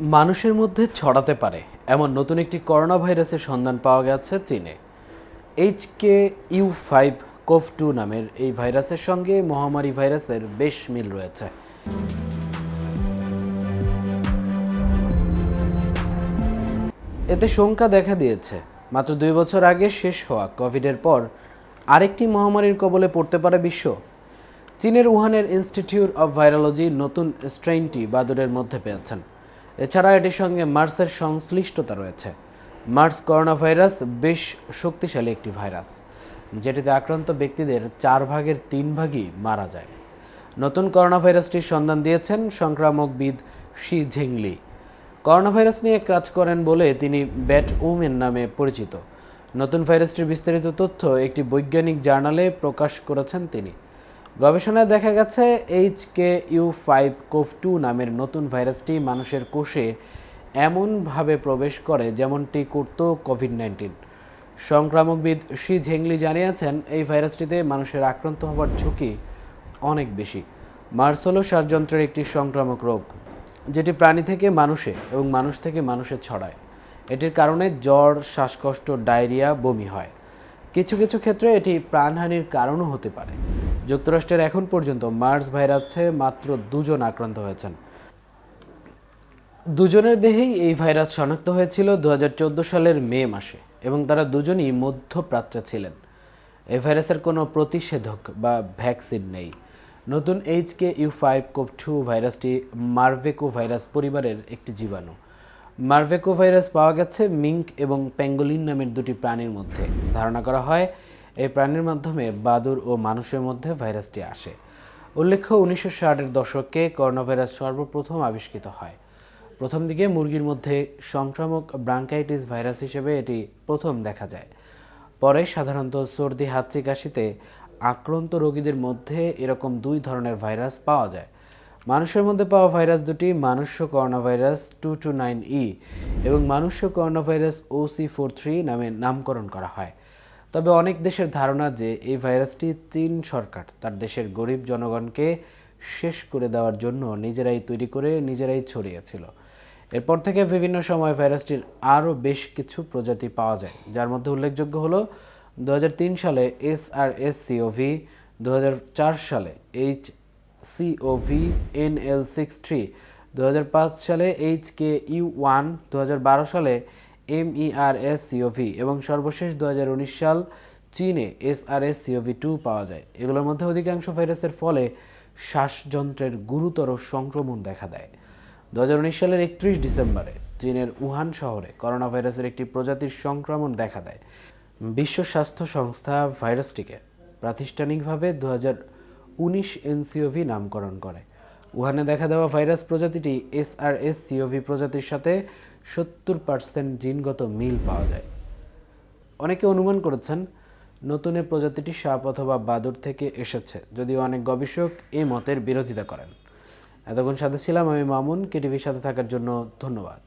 মানুষের মধ্যে ছড়াতে পারে এমন নতুন একটি করোনা ভাইরাসের সন্ধান পাওয়া গেছে চীনে। H K U five CoV two নামের এই ভাইরাসের সঙ্গে মহামারী ভাইরাসের বেশ মিল রয়েছে। এতে শঙ্কা দেখা দিয়েছে। মাত্র দুই বছর আগে শেষ হওয়া কোভিডের পর আরেকটি মহামারীর কবলে পড়তে পারে বিশ্ব। চীনের উহানের ইনস্টিটিউট অব ভাইরোলজি নতুন স্ট্রেইনটি বাদুরের মধ্যে পেয়েছেন। এছাড়া এটির সঙ্গে মার্সের সংশ্লিষ্টতা রয়েছে। মার্স করোনা ভাইরাস বেশ শক্তিশালী একটি ভাইরাস, যেটিতে আক্রান্ত ব্যক্তিদের চার ভাগের তিন ভাগই মারা যায়। নতুন করোনা ভাইরাসটির সন্ধান দিয়েছেন সংক্রামকবিদ শি ঝিংলি। করোনা ভাইরাস নিয়ে কাজ করেন বলে তিনি ব্যাট ওমেন নামে পরিচিত। নতুন ভাইরাসটির বিস্তারিত তথ্য একটি বৈজ্ঞানিক জার্নালে প্রকাশ করেছেন তিনি। গবেষণায় দেখা গেছে H K U five CoV two নামের নতুন ভাইরাসটি মানুষের কোষে এমনভাবে প্রবেশ করে যেমনটি করত কোভিড নাইন্টিন সংক্রামকবিদ শি ঝেংলি জানিয়েছেন, এই ভাইরাসটিতে মানুষের আক্রান্ত হওয়ার ঝুঁকি অনেক বেশি। মার্স হল শ্বাসযন্ত্রের একটি সংক্রামক রোগ, যেটি প্রাণী থেকে মানুষে এবং মানুষ থেকে মানুষে ছড়ায়। এটির কারণে জ্বর, শ্বাসকষ্ট, ডায়রিয়া, বমি হয়। কিছু কিছু ক্ষেত্রে এটি প্রাণহানির কারণও হতে পারে। যুক্তরাষ্ট্রের এখন পর্যন্ত মার্স ভাইরাসে মাত্র দুজন আক্রান্ত হয়েছেন। দুজনের দেহেই এই ভাইরাস শনাক্ত হয়েছিল দুহাজার চোদ্দ সালের মে মাসে এবং তারা দুজনই মধ্যপ্রাচ্যে ছিলেন। এই ভাইরাসের কোনো প্রতিষেধক বা ভ্যাকসিন নেই। নতুন H K U five CoV two ভাইরাসটি মার্ভেকো virus পরিবারের একটি জীবাণু। মার্ভেকো ভাইরাস পাওয়া গেছে মিঙ্ক এবং প্যাঙ্গোলিন নামের দুটি প্রাণীর মধ্যে। ধারণা করা হয় এই প্রাণীর মাধ্যমে বাদুর ও মানুষের মধ্যে ভাইরাসটি আসে। উল্লেখ্য, উনিশশো ষাটের দশকে করোনা ভাইরাস সর্বপ্রথম আবিষ্কৃত হয়। প্রথম দিকে মুরগির মধ্যে সংক্রামক ব্রাঙ্কাইটিস ভাইরাস হিসেবে এটি প্রথম দেখা যায়। পরে সাধারণত সর্দি, হাঁচি, কাশিতে আক্রান্ত রোগীদের মধ্যে এরকম দুই ধরনের ভাইরাস পাওয়া যায়। মানুষের মধ্যে পাওয়া ভাইরাস দুটি, মানুষ্য corona virus two two nine E এবং মানুষ্য corona virus OC four three নামে নামকরণ করা হয়। তবে অনেক দেশের ধারণা যে এই ভাইরাসটি চীন সরকার তার দেশের গরিব জনগণকে শেষ করে দেওয়ার জন্য নিজেরাই তৈরি করে নিজেরাই ছড়িয়েছিল এরপর থেকে বিভিন্ন সময় ভাইরাসটির আরও বেশ কিছু প্রজাতি পাওয়া যায়। যার মধ্যে উল্লেখযোগ্য হলো দু হাজার তিন সালে এস আর এস সিওভি দু সালে H CoV N L six three দু হাজার পাঁচ সালে এইচ কে ইউ ওয়ান দু হাজার বারো সালে M E R S CoV এবং সর্বশেষ দু হাজার উনিশ সাল চীনে S R S CoV two পাওয়া যায়। এগুলোর মধ্যে অধিকাংশ ভাইরাসের ফলে শ্বাসযন্ত্রের গুরুতর সংক্রমণ দেখা দেয়। দুহাজার উনিশ সালের একত্রিশ ডিসেম্বরে চীনের উহান শহরে করোনা ভাইরাসের একটি প্রজাতির সংক্রমণ দেখা দেয়। বিশ্ব স্বাস্থ্য সংস্থা ভাইরাসটিকে প্রাতিষ্ঠানিকভাবে দু উনিশ এনসিওভি নামকরণ করে। উহানে দেখা দেওয়া ভাইরাস প্রজাতিটি এসআরএস সিওভি প্রজাতির সাথে সত্তর পার্সেন্ট জিনগত মিল পাওয়া যায়। অনেকে অনুমান করেছেন, নতুন এ প্রজাতিটি সাপ অথবা বাদুর থেকে এসেছে, যদিও অনেক গবেষক এ মতের বিরোধিতা করেন। এতক্ষণ সাথে ছিলাম আমি মামুন, কেটিভির সাথে থাকার জন্য ধন্যবাদ।